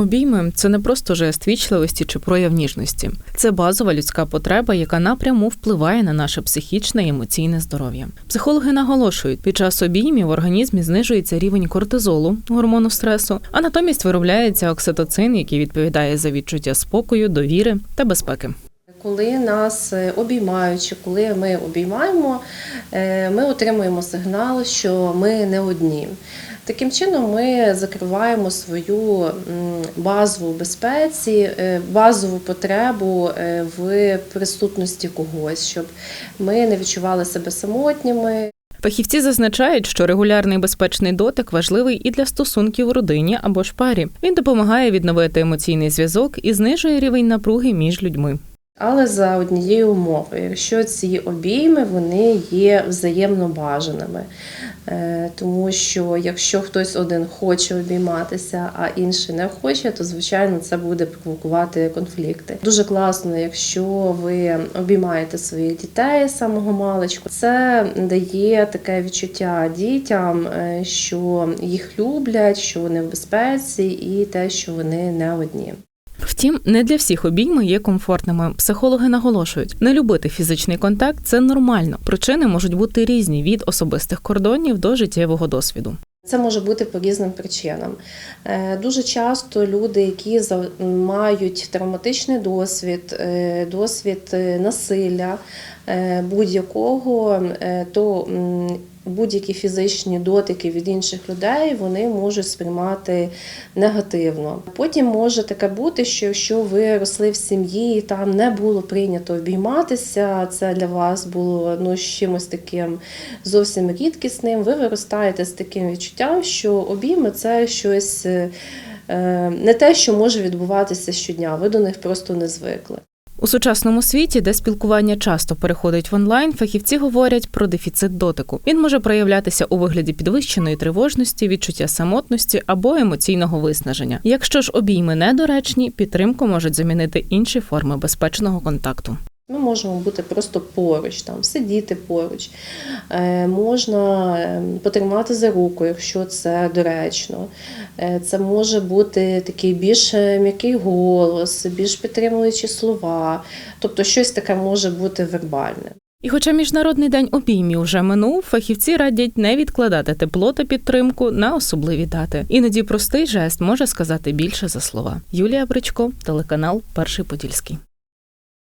Обійми це не просто жест вічливості чи прояв ніжності. Це базова людська потреба, яка напряму впливає на наше психічне і емоційне здоров'я. Психологи наголошують, під час обіймів в організмі знижується рівень кортизолу, гормону стресу, а натомість виробляється окситоцин, який відповідає за відчуття спокою, довіри та безпеки. Коли нас е, обіймають, чи коли ми обіймаємо, е, ми отримуємо сигнал, що ми не одні. Таким чином, ми закриваємо свою базову безпеці, е, базову потребу е, в присутності когось, щоб ми не відчували себе самотніми. Фахівці зазначають, що регулярний безпечний дотик важливий і для стосунків у родині або ж парі. Він допомагає відновити емоційний зв'язок і знижує рівень напруги між людьми. Але за однією умовою, якщо ці обійми вони є взаємно бажаними. Е, Тому що якщо хтось один хоче обійматися, а інший не хоче, то звичайно це буде провокувати конфлікти. Дуже класно, якщо ви обіймаєте своїх дітей з самого маличку. Це дає таке відчуття дітям, е, що їх люблять, що вони в безпеці, і те, що вони не одні. Втім, не для всіх обійми є комфортними. Психологи наголошують, не любити фізичний контакт це нормально. Причини можуть бути різні від особистих кордонів до життєвого досвіду. Це може бути по різним причинам. Е, Дуже часто люди, які мають травматичний досвід, е, досвід е, насилля будь-якого, то будь-які фізичні дотики від інших людей вони можуть сприймати негативно. Потім може таке бути, що якщо ви росли в сім'ї і там не було прийнято обійматися, це для вас було ну чимось таким зовсім рідкісним. Ви виростаєте з таким відчуттям, що обійми це щось е, не те, що може відбуватися щодня. Ви до них просто не звикли. У сучасному світі, де спілкування часто переходить в онлайн, фахівці говорять про дефіцит дотику. Він може проявлятися у вигляді підвищеної тривожності, відчуття самотності або емоційного виснаження. Якщо ж обійми недоречні, підтримку можуть замінити інші форми безпечного контакту. Ми можемо бути просто поруч, там сидіти поруч. Е, можна е, потримати за руку, якщо це доречно. Е, це може бути такий більш е, м'який голос, більш підтримуючі слова. Тобто щось таке може бути вербальне. І хоча міжнародний день обіймів вже минув, фахівці радять не відкладати тепло та підтримку на особливі дати. Іноді простий жест може сказати більше за слова. Юлія Бричко, телеканал Перший Подільський.